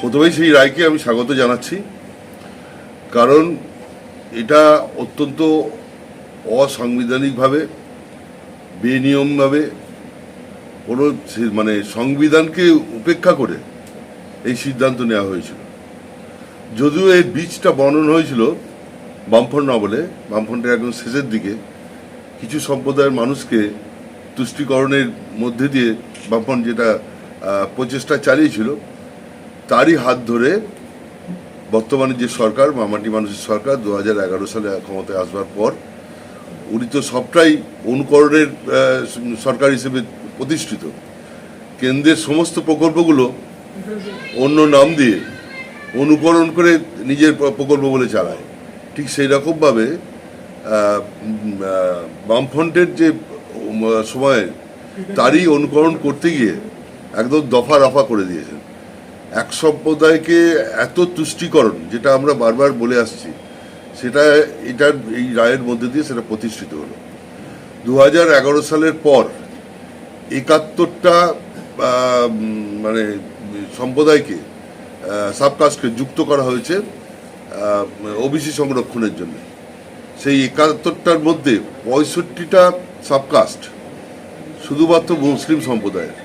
প্রথমেই সেই রায়কে আমি স্বাগত জানাচ্ছি। কারণ এটা অত্যন্ত অসাংবিধানিকভাবে, বেনিয়মভাবে কোনো মানে সংবিধানকে উপেক্ষা করে এই সিদ্ধান্ত নেওয়া হয়েছিল। যদিও এর বীজটা বর্ণন হয়েছিল বামফ্রন্ট আমলে বামফ্রন্টের একদম শেষের দিকে, কিছু সম্প্রদায়ের মানুষকে তুষ্টিকরণের মধ্যে দিয়ে বামফ্রন্ট যেটা প্রচেষ্টা চালিয়েছিল তারই হাত ধরে বর্তমানে যে সরকার, মামাটি মানুষের সরকার, দু হাজার এগারো সালে ক্ষমতায় আসবার পর উনি তো সবটাই অনুকরণের সরকার হিসেবে প্রতিষ্ঠিত। কেন্দ্রের সমস্ত প্রকল্পগুলো অন্য নাম দিয়ে অনুকরণ করে নিজের প্রকল্প বলে চালায়। ঠিক সেই রকমভাবে বামফ্রন্টের যে সময় তারই অনুকরণ করতে গিয়ে একদম দফা রফা করে দিয়েছেন। এক সম্প্রদায়কে এত তুষ্টিকরণ, যেটা আমরা বারবার বলে আসছি, সেটা এটার, এই রায়ের মধ্যে দিয়ে সেটা প্রতিষ্ঠিত হলো। দু হাজার এগারো সালের পর একাত্তরটা মানে সম্প্রদায়কে সাবকাস্টকে যুক্ত করা হয়েছে ওবিসি সংরক্ষণের জন্য। সেই একাত্তরটার মধ্যে পঁয়ষট্টিটা সাবকাস্ট শুধুমাত্র মুসলিম সম্প্রদায়ের,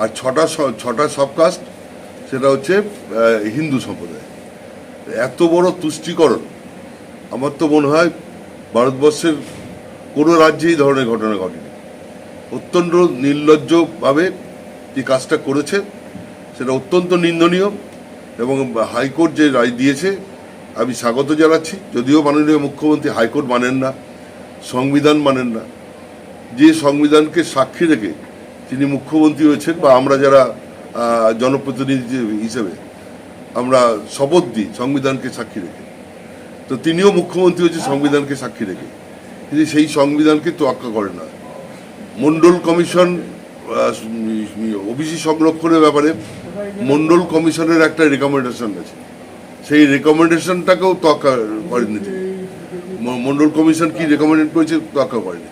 আর ছটা ছটা সাবকাস্ট সেটা হচ্ছে হিন্দু সম্প্রদায়। এত বড় তুষ্টিকরণ, আমার তো মনে হয় ভারতবর্ষের কোনো রাজ্যে এই ধরনের ঘটনা ঘটেনি। অত্যন্ত নির্লজ্জভাবে যে কাজটা করেছে, সেটা অত্যন্ত নিন্দনীয় এবং হাইকোর্ট যে রায় দিয়েছে, আমি স্বাগত জানাচ্ছি। যদিও মাননীয় মুখ্যমন্ত্রী হাইকোর্ট মানেন না, সংবিধান মানেন না। যে সংবিধানকে সাক্ষী রেখে তিনি মুখ্যমন্ত্রী হয়েছেন বা আমরা যারা জনপ্রতিনিধি হিসেবে আমরা শপথ দিই সংবিধানকে সাক্ষী রেখে। তো তিনিও মুখ্যমন্ত্রী হয়েছে, সংবিধানকে সাক্ষী রেখে। তিনি সেই সংবিধানকে তোয়াক্কা করেন না। মন্ডল কমিশন ওবিসি সংরক্ষণের ব্যাপারে মন্ডল কমিশনের একটা রেকমেন্ডেশন আছে। সেই রেকমেন্ডেশনটাকেও তোয়াক্কা করেননি তিনি। মন্ডল কমিশন কি রেকমেন্ড করেছে, তোয়াক্কা করেনি।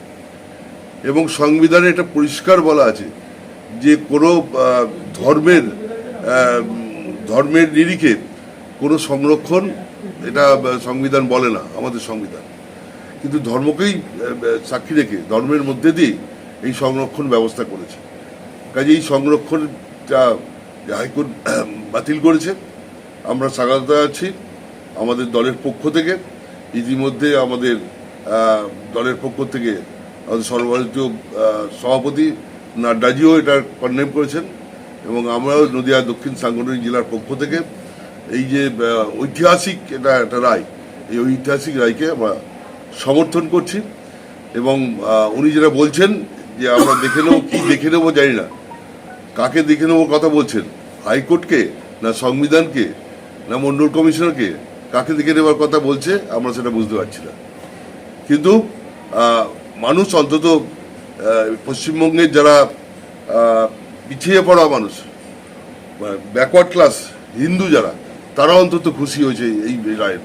এবং সংবিধানে এটা পরিষ্কার বলা আছে যে কোনো ধর্মের ধর্মের নিরিখে কোনো সংরক্ষণ, এটা সংবিধান বলে না, আমাদের সংবিধান। কিন্তু ধর্মকেই সাক্ষী রেখে, ধর্মের মধ্যে দিয়ে এই সংরক্ষণ ব্যবস্থা করেছে। কাজে এই সংরক্ষণটা হাইকোর্ট বাতিল করেছে, আমরা স্বাগত আছি, আমাদের দলের পক্ষ থেকে, ইতিমধ্যে আমাদের দলের পক্ষ থেকে আমাদের সর্বভারতীয় সভাপতি নাড্ডাজিও এটা কন্ডেম করেছেন এবং আমরাও নদিয়া দক্ষিণ সাংগঠনিক জেলার পক্ষ থেকে এই যে ঐতিহাসিক এটা, একটা রায়, এই ঐতিহাসিক রায়কে আমরা সমর্থন করছি এবং উনি যেটা বলছেন যে আমরা দেখে নেব, কি দেখে নেব জানি না। কাকে দেখে নেব কথা বলছেন? হাইকোর্টকে না সংবিধানকে না মন্ডল কমিশনারকে? কাকে দেখে নেবার কথা বলছে আমরা সেটা বুঝতে পারছি না। কিন্তু মানুষ অন্তত পশ্চিমবঙ্গের যারা আহ, পিছিয়ে পড়া মানুষ ব্যাকওয়ার্ড ক্লাস হিন্দু যারা তারা অন্তত খুশি হয়েছে এই রায়ের